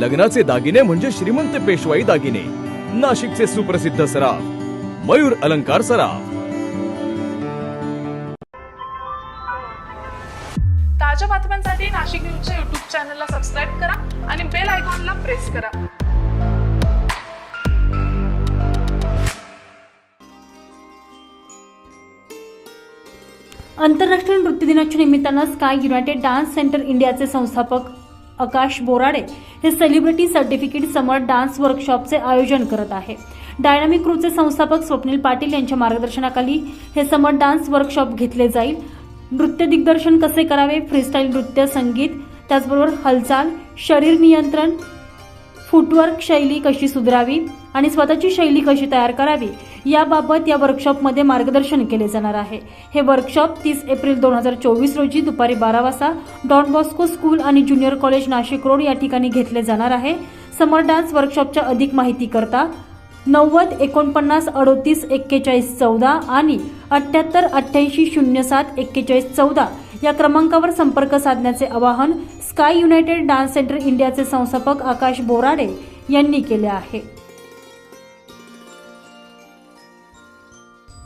लग्नाचे दागिने म्हणजे श्रीमंत पेशवाई दागिने. नाशिकचे सुप्रसिद्ध सराफ मयूर अलंकार सराफ. ताज्या बातम्यांसाठी नाशिक न्यूजच्या युट्यूब चॅनलला सबस्क्राईब करा आणि बेल आयकॉनला प्रेस करा. आंतरराष्ट्रीय नृत्य दिनाच्या निमित्तानं स्काय युनायटेड डान्स सेंटर इंडियाचे संस्थापक आकाश बोराडे हे सेलिब्रिटी सर्टिफिकेट समर डान्स वर्कशॉपचे आयोजन करत आहे. डायनामिक क्रूचे संस्थापक स्वप्नील पाटील यांच्या मार्गदर्शनाखाली हे समर डान्स वर्कशॉप घेतले जाईल. नृत्य दिग्दर्शन कसे करावे? फ्रीस्टाईल नृत्य संगीत त्याचबरोबर हालचाल शरीर नियंत्रण फुटवर्क शैली कशी सुधारावी? आणि स्वतःची शैली कशी तयार करावी याबाबत या वर्कशॉपमध्ये मार्गदर्शन केले जाणार आहे. हे वर्कशॉप तीस एप्रिल दोन हजार चोवीस रोजी दुपारी बारा वाजता डॉन बॉस्को स्कूल आणि ज्युनियर कॉलेज नाशिक रोड या ठिकाणी घेतले जाणार आहे. समर डान्स वर्कशॉपच्या अधिक माहिती करता नव्वद एकोणपन्नास अडोतीस एक्केचाळीस चौदा आणि अठ्ठ्याहत्तर अठ्ठ्याऐंशी शून्य सात एक्केचाळीस चौदा या क्रमांकावर संपर्क साधण्याचे आवाहन स्काय युनायटेड डान्स सेंटर इंडियाचे संस्थापक आकाश बोराडे यांनी केले आहे.